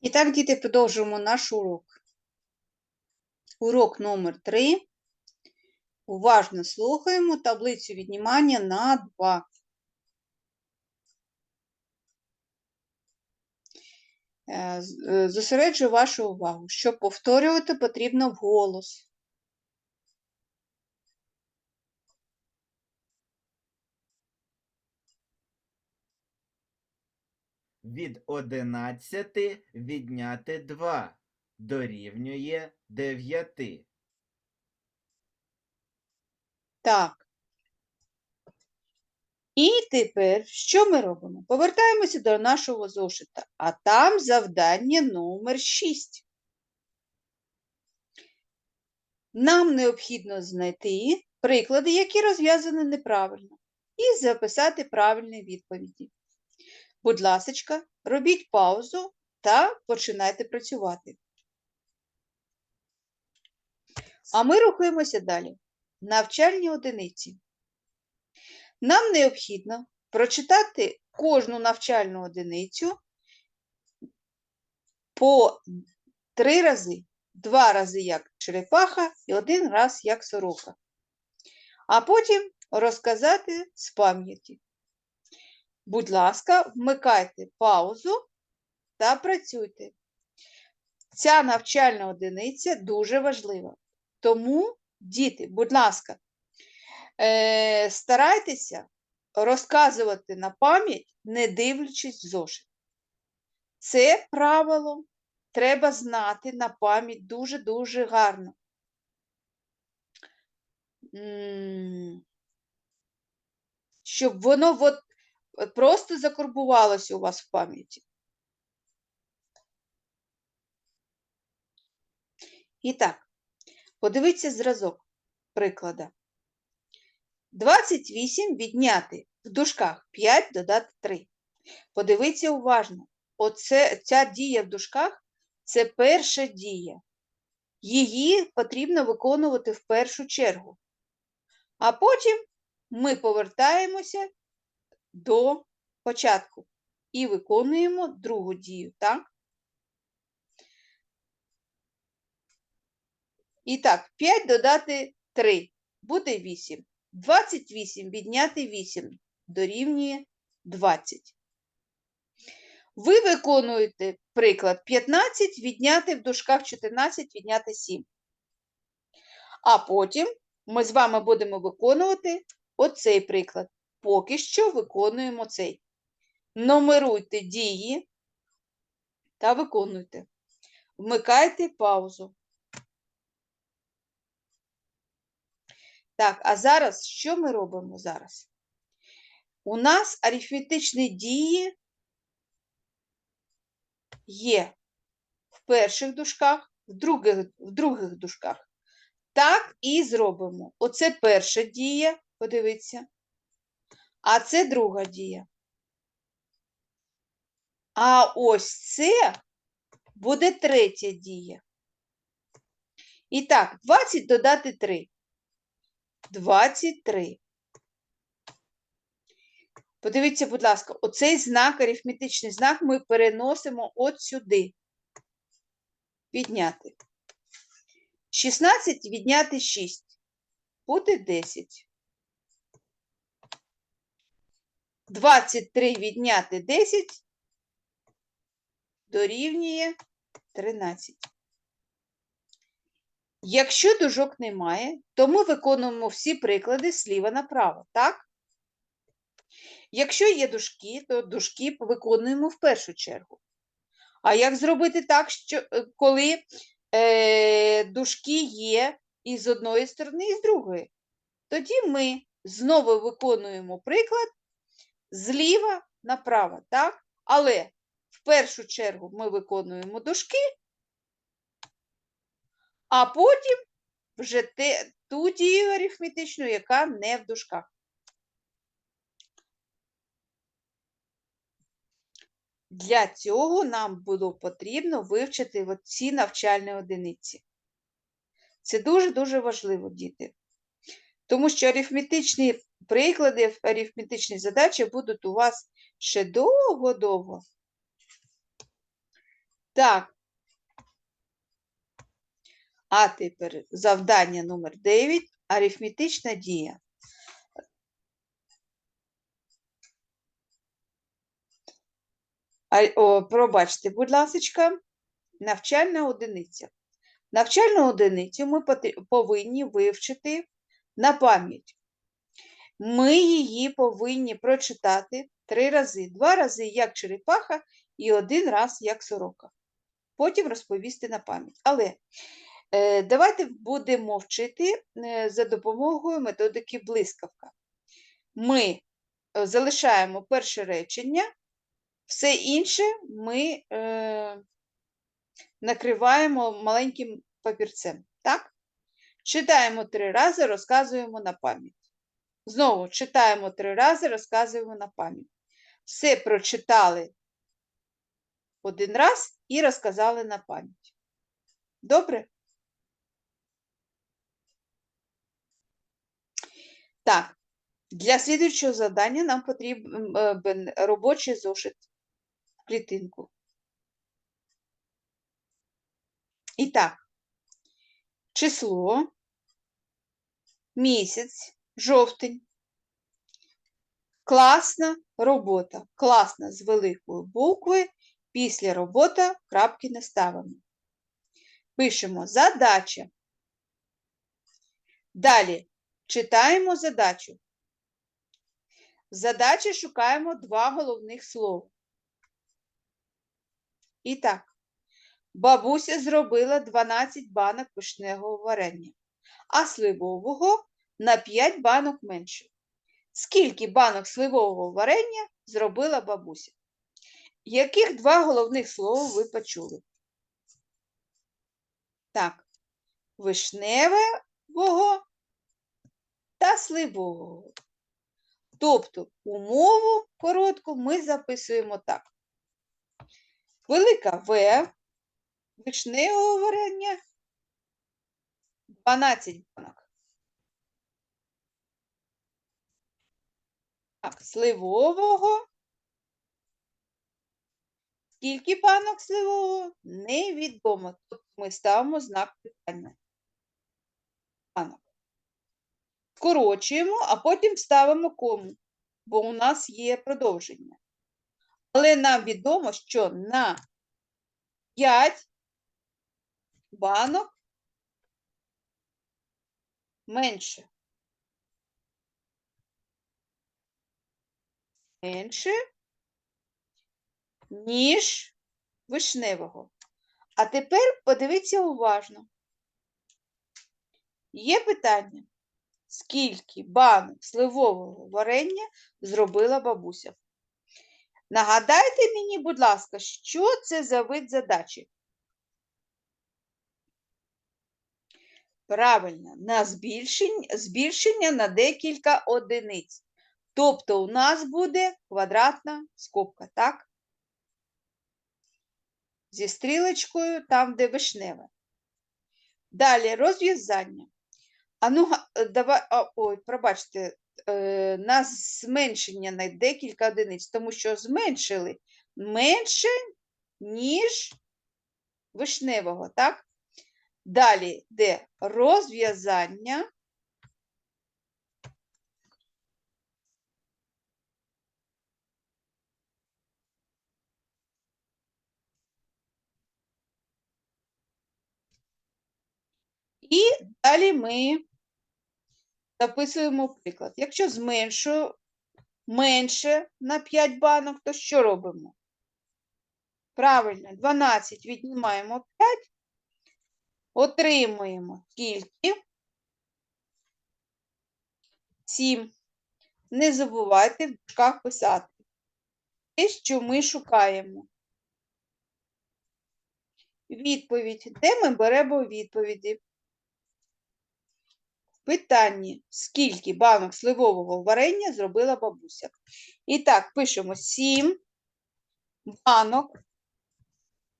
І так, діти, продовжуємо наш урок. Урок номер 3. Уважно слухаємо таблицю віднімання на 2. Е, е, Зосереджую вашу увагу, Щоб повторювати потрібно вголос. Від 11 відняти 2 дорівнює 9. Так. І тепер що ми робимо? Повертаємося до нашого зошита, а там завдання номер 6. Нам необхідно знайти приклади, які розв'язані неправильно, і записати правильні відповіді. Будь ласочка, робіть паузу та починайте працювати. А ми рухаємося далі. Навчальні одиниці. Нам необхідно прочитати кожну навчальну одиницю по три рази. Два рази як черепаха і один раз як сорока. А потім розказати з пам'яті. Будь ласка, вмикайте паузу та працюйте. Ця навчальна одиниця дуже важлива. Тому, діти, будь ласка, е, старайтеся розказувати на пам'ять, не дивлячись в зошит. Це правило треба знати на пам'ять дуже-дуже гарно. Щоб воно от просто закарбувалося у вас в пам'яті. І так, подивіться зразок приклада. 28 відняти в дужках 5 додати 3. Подивіться уважно. Оце, ця дія в дужках – це перша дія. Її потрібно виконувати в першу чергу. А потім ми повертаємося до початку і виконуємо другу дію, так? І так, 5 додати 3 буде 8. 28 відняти 8 дорівнює 20. Ви виконуєте приклад 15 відняти в дужках 14 відняти 7. А потім ми з вами будемо виконувати оцей приклад. Поки що виконуємо цей. Номеруйте дії та виконуйте. Вмикайте паузу. Так, а зараз що ми робимо зараз? У нас арифметичні дії є в перших дужках, в других, в других дужках. Так і зробимо. Оце перша дія, подивіться, а це друга дія. А ось це буде третя дія. І так, 20 додати 3. 23. Подивіться, будь ласка, оцей знак, арифметичний знак ми переносимо от сюди. Відняти. 16 відняти 6. Буде 10. 23 відняти 10 дорівнює 13. Якщо дужок немає, то ми виконуємо всі приклади зліва направо, так? Якщо є дужки, то дужки виконуємо в першу чергу. А як зробити так, що е, коли е, дужки є і з одної сторони, і з другої? Тоді ми знову виконуємо приклад зліва направо, так? Але в першу чергу ми виконуємо дужки, а потім вже те, ту дію арифметичну, яка не в дужках. Для цього нам було потрібно вивчити ці навчальні одиниці. Це дуже-дуже важливо, діти. Тому що арифметичні приклади, арифметичні задачі будуть у вас ще довго-довго. Так. А тепер завдання номер 9. Арифметична дія. О, пробачте, будь ласочка, навчальна одиниця. Навчальну одиницю ми повинні вивчити на пам'ять. Ми її повинні прочитати три рази. Два рази як черепаха і один раз як сорока. Потім розповісти на пам'ять. Але е, давайте будемо вчити е, за допомогою методики блискавка. Ми е, залишаємо перше речення, все інше ми е, накриваємо маленьким папірцем. Так? Читаємо три рази, розказуємо на пам'ять. Знову читаємо три рази, розказуємо на пам'ять. Все прочитали один раз і розказали на пам'ять. Добре? Так, для слідуючого завдання нам потрібен робочий зошит в клітинку. І так, число, місяць, жовтень. Класна робота. Класна з великої букви. Після робота крапки не ставимо. Пишемо задача. Далі читаємо задачу. В задачі шукаємо два головних слова. І так, бабуся зробила 12 банок вишневого варення, а сливового на 5 банок менше. Скільки банок сливового варення зробила бабуся? Яких два головних слова ви почули? Так, вишневого та сливового. Тобто умову коротку ми записуємо так. Велика В, вишневого варення 12 банок. Так, сливового. Скільки банок сливового? Невідомо. Тобто ми ставимо знак питання. Банок. Скорочуємо, а потім ставимо кому, бо у нас є продовження. Але нам відомо, що на 5 банок менше. Менше, ніж вишневого. А тепер подивіться уважно. Є питання, скільки банок сливового варення зробила бабуся? Нагадайте мені, будь ласка, що це за вид задачі? Правильно, на збільшення, збільшення на декілька одиниць. Тобто у нас буде квадратна скобка, так? Зі стрілочкою там, де вишневе. Далі розв'язання. А ну, давай, ой, пробачте, е, на зменшення на декілька одиниць, тому що зменшили менше, ніж вишневого, так? Далі де розв'язання. І далі ми записуємо приклад. Якщо зменшую менше на 5 банок, то що робимо? Правильно, 12 віднімаємо 5, отримуємо скільки? 7. Не забувайте в дужках писати. Те, що ми шукаємо. Відповідь. Де ми беремо відповіді? Питанні, скільки банок сливового варення зробила бабуся. І так, пишемо 7 банок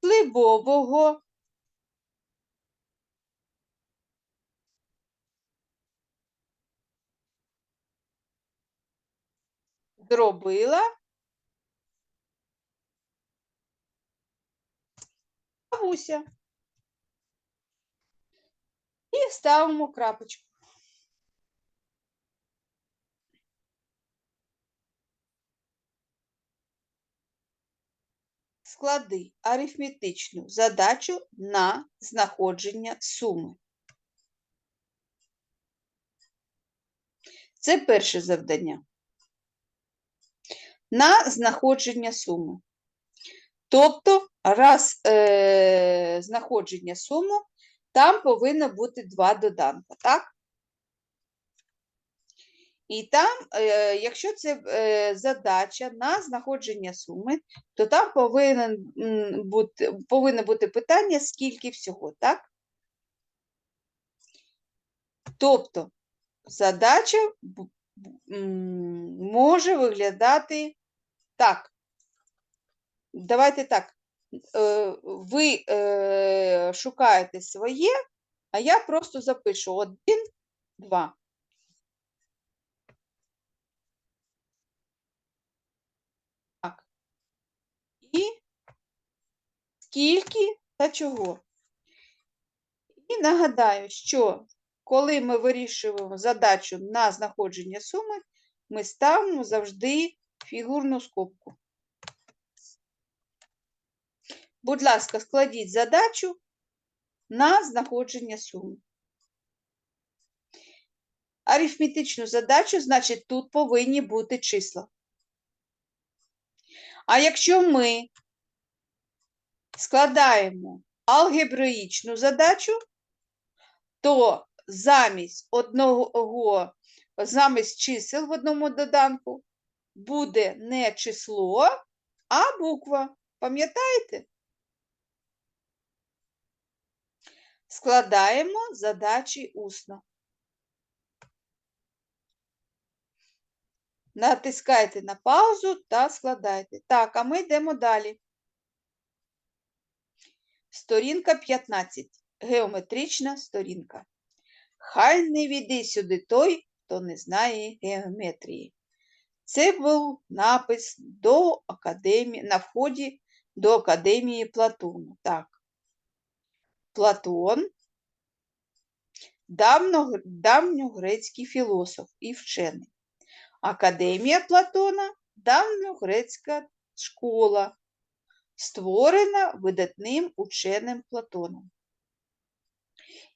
сливового зробила бабуся. І ставимо крапочку. Склади арифметичну задачу на знаходження суми. Це перше завдання. На знаходження суми. Тобто, раз е, знаходження суми, там повинно бути два доданка, так? І там, е, якщо це е, задача на знаходження суми, то там повинен бути, повинно бути питання, скільки всього, так? Тобто задача може виглядати так. Давайте так, е, ви шукаєте своє, а я просто запишу 1, 2. Скільки та чого. І нагадаю, що коли ми вирішуємо задачу на знаходження суми, ми ставимо завжди фігурну скобку. Будь ласка, складіть задачу на знаходження суми. Арифметичну задачу, значить, тут повинні бути числа. А якщо ми складаємо алгебраїчну задачу, то замість одного, замість чисел в одному доданку буде не число, а буква. Пам'ятаєте? Складаємо задачі усно. Натискайте на паузу та складайте. Так, а ми йдемо далі. Сторінка 15. Геометрична сторінка. Хай не війде сюди той, хто не знає геометрії. Це був напис до академії, на вході до Академії Платону. Так. Платон давно, давньогрецький філософ і вчений. Академія Платона давньогрецька школа, створена видатним ученим Платоном.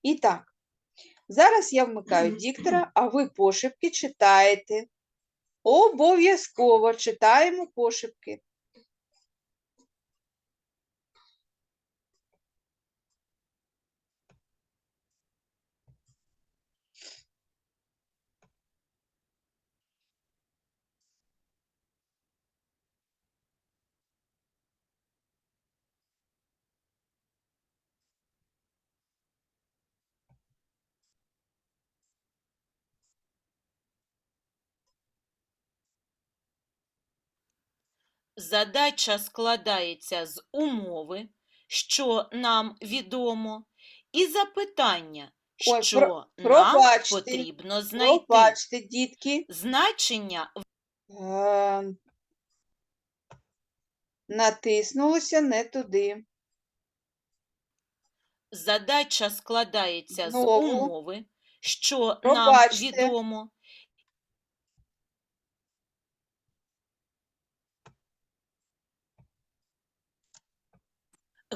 І так, зараз я вмикаю диктора, а ви пошепки читаєте. Обов'язково читаємо пошепки. Задача складається з умови, що нам відомо, і запитання, Ой, що про- нам пробачте, потрібно знайти. Пробачте, дітки. Значення Е, Натиснулося не туди. задача складається з Знову. умови, що Пробачте. нам відомо,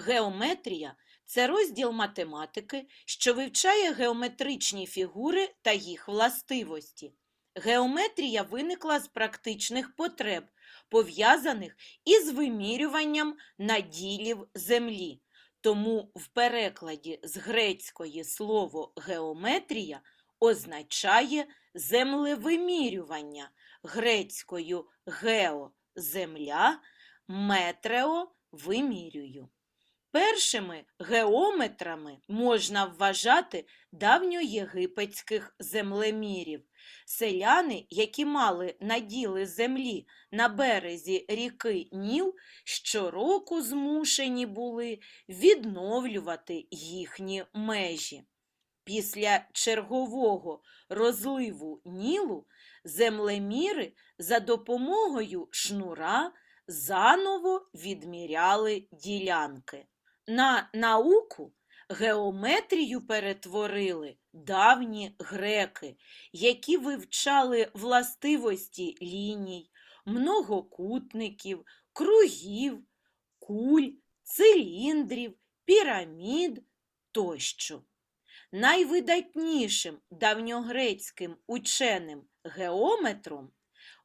Геометрія це розділ математики, що вивчає геометричні фігури та їх властивості. Геометрія виникла з практичних потреб, пов'язаних із вимірюванням наділів землі. Тому в перекладі з грецької слово геометрія означає землевимірювання, грецькою гео земля, метрео вимірюю. Першими геометрами можна вважати давньоєгипетських землемірів. Селяни, які мали наділи землі на березі ріки Ніл, щороку змушені були відновлювати їхні межі. Після чергового розливу Нілу землеміри за допомогою шнура заново відміряли ділянки. На науку геометрію перетворили давні греки, які вивчали властивості ліній, многокутників, кругів, куль, циліндрів, пірамід тощо. Найвидатнішим давньогрецьким ученим геометром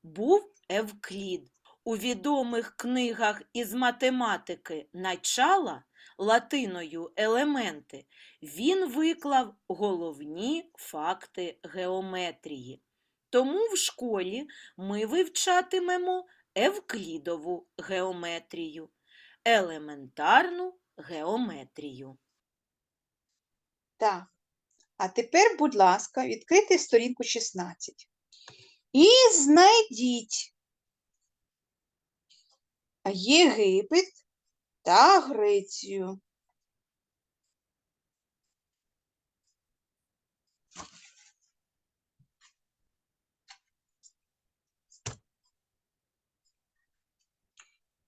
був Евклід. У відомих книгах із математики начала латиною елементи він виклав головні факти геометрії. Тому в школі ми вивчатимемо Евклідову геометрію, елементарну геометрію. Так. А тепер, будь ласка, відкрийте сторінку 16. І знайдіть Єгипет та Грецію.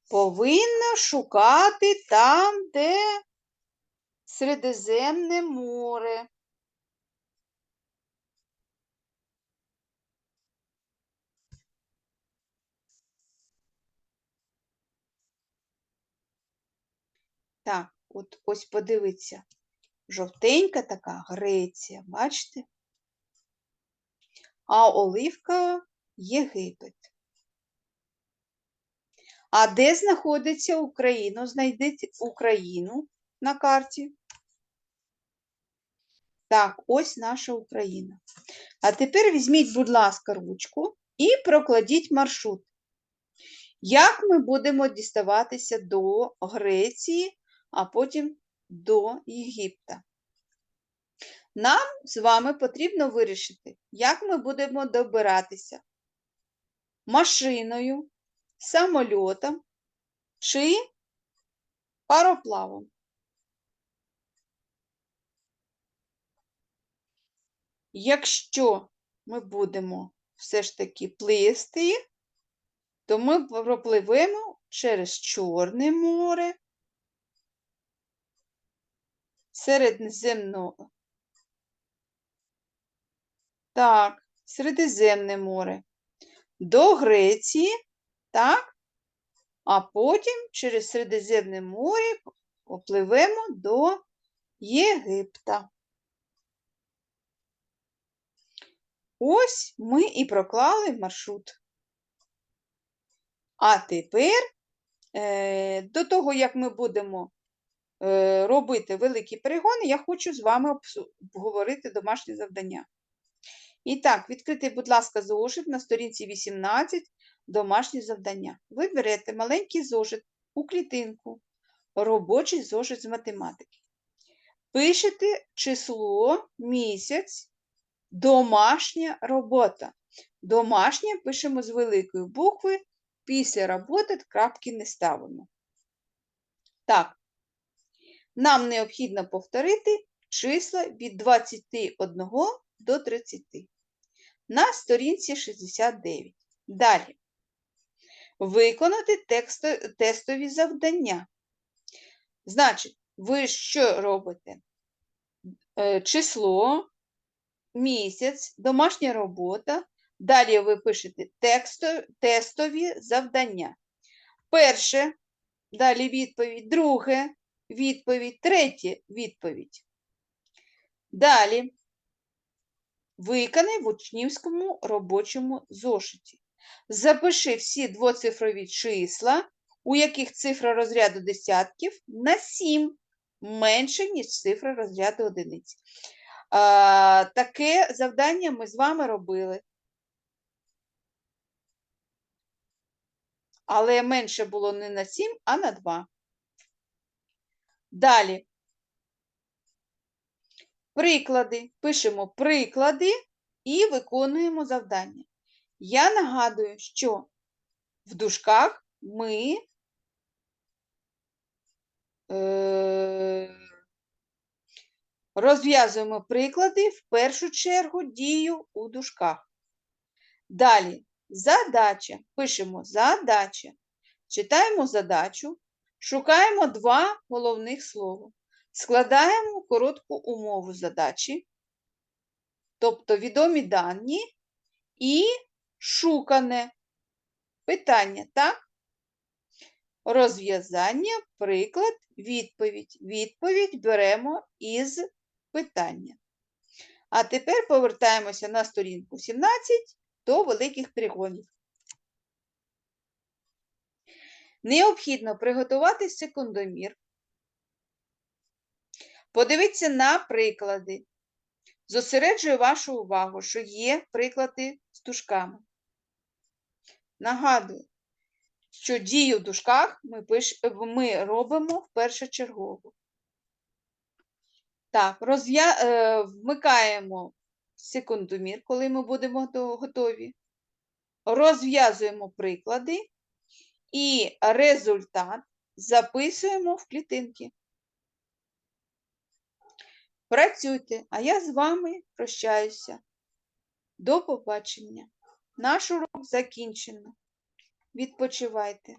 Повинна шукати там, де Середземне море. Так, от ось подивіться. Жовтенька така Греція, бачите? А оливка Єгипет. А де знаходиться Україна? Знайдіть Україну на карті. Так, ось наша Україна. А тепер візьміть, будь ласка, ручку і прокладіть маршрут. Як ми будемо діставатися до Греції, а потім до Єгипта? Нам з вами потрібно вирішити, як ми будемо добиратися машиною, самольотом чи пароплавом. Якщо ми будемо все ж таки плисти, то ми пропливемо через Чорне море, Середземно. Так, Середземне море. До Греції, так? А потім через Середземне море попливемо до Єгипта. Ось ми і проклали маршрут. А тепер, е, до того, як ми будемо робити великі перегони, я хочу з вами обговорити домашнє завдання. І так, відкрийте, будь ласка, зошит на сторінці 18 домашні завдання. Ви берете маленький зошит у клітинку, робочий зошит з математики. Пишете число, місяць, домашня робота. Домашня пишемо з великої букви, після роботи крапки не ставимо. Так, нам необхідно повторити числа від 21 до 30 на сторінці 69. Далі. Виконати тексто- тестові завдання. Значить, ви що робите? Е, Число, місяць, домашня робота. Далі ви пишете тексто, тестові завдання. Перше, далі відповідь, друге, відповідь, третє відповідь. Далі виконай в учнівському робочому зошиті. Запиши всі двоцифрові числа, у яких цифра розряду десятків на 7 менше, ніж цифра розряду одиниць. А, таке завдання ми з вами робили. Але менше було не на 7, а на 2. Далі. Приклади. Пишемо приклади і виконуємо завдання. Я нагадую, що в дужках ми е, розв'язуємо приклади в першу чергу дію у дужках. Далі задача. Пишемо задача. Читаємо задачу, Шукаємо два головних слова. Складаємо коротку умову задачі, тобто відомі дані і шукане питання, так? Розв'язання, приклад, відповідь. Відповідь беремо із питання. А тепер повертаємося на сторінку 17 до великих перегонів. Необхідно приготувати секундомір. Подивіться на приклади. Зосереджую вашу увагу, що є приклади з дужками. Нагадую, що дію в дужках ми, пиш... ми робимо першочергово. Так, розв'я... е, вмикаємо секундомір, коли ми будемо готові. Розв'язуємо приклади і результат записуємо в клітинки. Працюйте, а я з вами прощаюся. До побачення. Наш урок закінчено. Відпочивайте.